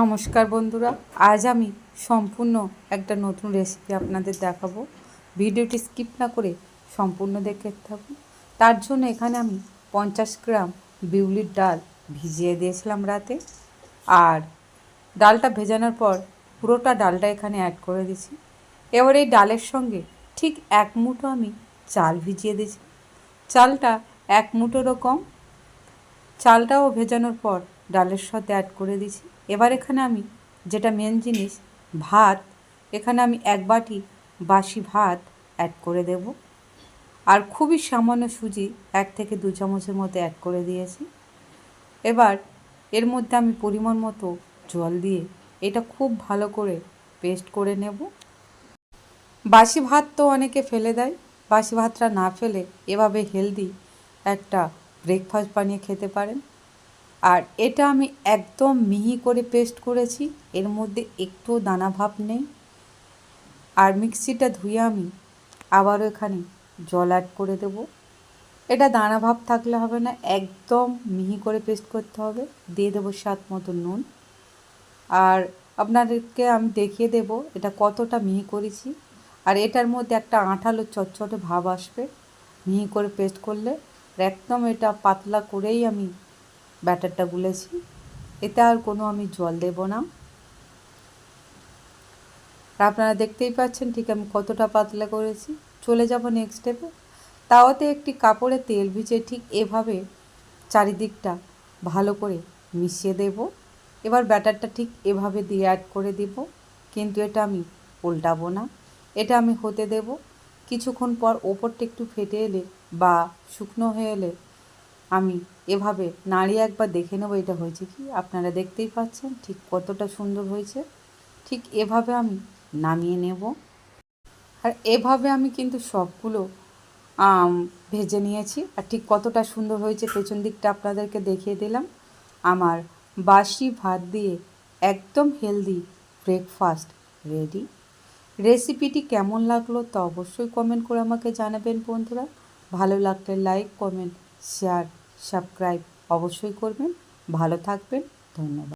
নমস্কার বন্ধুরা, আজ আমি সম্পূর্ণ একটা নতুন রেসিপি আপনাদের দেখাবো। ভিডিওটি স্কিপ না করে সম্পূর্ণ দেখে থাকুন। তার জন্য এখানে আমি পঞ্চাশ গ্রাম বিউলির ডাল ভিজিয়ে দিয়েছিলাম রাতে। আর ডালটা ভেজানোর পর পুরোটা ডালটা এখানে অ্যাড করে দিয়েছি। এবার এই ডালের সঙ্গে ঠিক এক মুঠো আমি চাল ভিজিয়ে দিয়েছি। চালটা এক মুঠোরও কম চালটাও ভেজানোর পর ডালের সাথে অ্যাড করে দিছি। এবার এখানে আমি যেটা মেন জিনিস, ভাত, এখানে আমি এক বাটি বাসি ভাত অ্যাড করে দেব। আর খুবই সামান্য সুজি এক থেকে দু চামচের মতো অ্যাড করে দিয়েছি। এবার এর মধ্যে আমি পরিমাণ মতো জল দিয়ে এটা খুব ভালো করে পেস্ট করে নেব। বাসি ভাত তো অনেকে ফেলে দেয়। বাসি ভাতটা না ফেলে এভাবে হেলদি একটা ব্রেকফাস্ট বানিয়ে খেতে পারেন। আর এটা আমি একদম মিহি করে পেস্ট করেছি, এর মধ্যে একটু দানা ভাব নেই। আর মিক্সিটা ধুয়ে আমি আবারও এখানে জল অ্যাড করে দেব। এটা দানা ভাব থাকলে হবে না, একদম মিহি করে পেস্ট করতে হবে। দিয়ে দেবো স্বাদ মতো নুন। আর আপনাদেরকে আমি দেখিয়ে দেব এটা কতটা মিহি করেছি। আর এটার মধ্যে একটা আঠালো চটচটে ভাব আসবে, মিহি করে পেস্ট করলে। একদম এটা পাতলা করেই আমি ব্যাটারটা গুলেছি। এতে আর কোনো আমি জল দেব না। আপনারা দেখতেই পাচ্ছেন ঠিক আমি কতটা পাতলা করেছি। চলে যাব নেক্সট স্টেপে তাওয়াতে একটি কাপড়ে তেল ভিজে ঠিক এভাবে চারিদিকটা ভালো করে মিশিয়ে দেব। এবার ব্যাটারটা ঠিক এভাবে দিয়ে অ্যাড করে দিব। কিন্তু এটা আমি উল্টাবো না। এটা আমি হতে দেব। কিছুক্ষণ পর ওপরটা একটু ফেটে এলে বা শুকনো হয়ে এলে আমি এভাবে নাড়িয়ে একবার দেখে নেব এটা হয়েছে কি। আপনারা দেখতেই পাচ্ছেন ঠিক কতটা সুন্দর হয়েছে। ঠিক এভাবে আমি নামিয়ে নেব। আর এভাবে আমি কিন্তু সবগুলো ভেজে নিয়েছি। আর ঠিক কতটা সুন্দর হয়েছে পেছন দিকটা আপনাদেরকে দেখিয়ে দিলাম। আমার বাসি ভাত দিয়ে একদম হেলদি ব্রেকফাস্ট রেডি। রেসিপিটি কেমন লাগল তা অবশ্যই কমেন্ট করে আমাকে জানাবেন বন্ধুরা। ভালো লাগলে লাইক কমেন্ট শেয়ার সাবস্ক্রাইব অবশ্যই করবেন। ভালো থাকবেন। ধন্যবাদ।